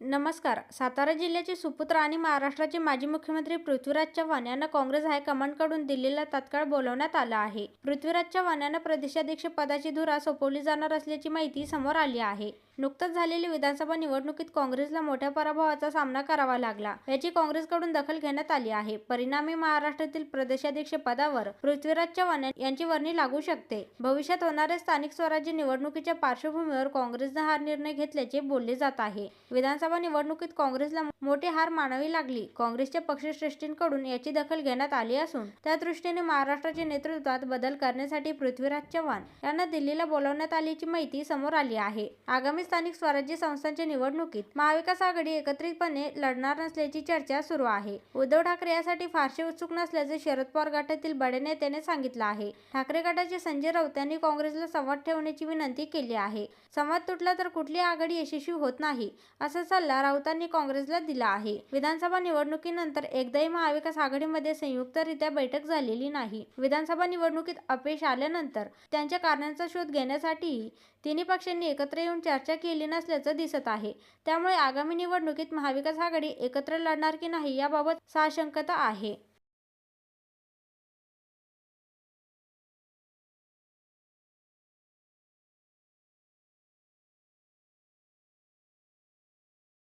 नमस्कार. सातारा जिल्ह्याचे सुपुत्र आणि महाराष्ट्राचे माजी मुख्यमंत्री पृथ्वीराज चव्हाण यांना काँग्रेस हायकमांडकडून दिल्लीला तात्काळ बोलवण्यात आलं आहे. पृथ्वीराज चव्हाण यांना प्रदेशाध्यक्ष पदाची धुरा सोपवली जाणार असल्याची माहिती समोर आली आहे. नुकतंच झालेली विधानसभा निवडणुकीत काँग्रेसला मोठ्या पराभवाचा सामना करावा लागला. याची काँग्रेसकडून दखल घेण्यात आली आहे. परिणामी महाराष्ट्रातील प्रदेशाध्यक्ष पदावर पृथ्वीराज चव्हाण यांची वर्णी लागू शकते. भविष्यात होणाऱ्या स्थानिक स्वराज्य निवडणुकीच्या पार्श्वभूमीवर काँग्रेसनं हा निर्णय घेतल्याचे बोलले जात आहे. विधानसभा निवडणुकीत काँग्रेसला मोठी हार मानावी लागली. काँग्रेसच्या पक्षश्रेष्ठींकडून याची दखल घेण्यात आली असून त्या दृष्टीने महाराष्ट्राच्या नेतृत्वात बदल करण्यासाठी पृथ्वीराज चव्हाण यांना दिल्लीला बोलावण्यात आल्याची माहिती समोर आली आहे. आगामी स्थानिक स्वराज्य संस्थांच्या निवडणुकीत महाविकास आघाडी एकत्रितपणे लढणार नसल्याची चर्चा सुरू आहे. उद्धव ठाकरे यासाठी फारसे उत्सुक नसल्याचे शरद पवार गटातील बडे नेत्याने सांगितलं आहे. ठाकरे गटाचे संजय राऊत यांनी काँग्रेसला संवाद ठेवण्याची विनंती केली आहे. संवाद तुटला तर कुठली आघाडी यशस्वी होत नाही असं सल्ला राऊतांनी काँग्रेसला दिला आहे. विधानसभा निवडणुकीनंतर एकदाही महाविकास आघाडीमध्ये संयुक्तरित्या बैठक झालेली नाही. विधानसभा निवडणुकीत अपयश आल्यानंतर त्यांच्या कारणांचा शोध घेण्यासाठीही तिन्ही पक्षांनी एकत्र येऊन चर्चा केली नसल्याचं दिसत आहे. त्यामुळे आगामी निवडणुकीत महाविकास आघाडी एकत्र लढणार की नाही याबाबत साशंकता आहे.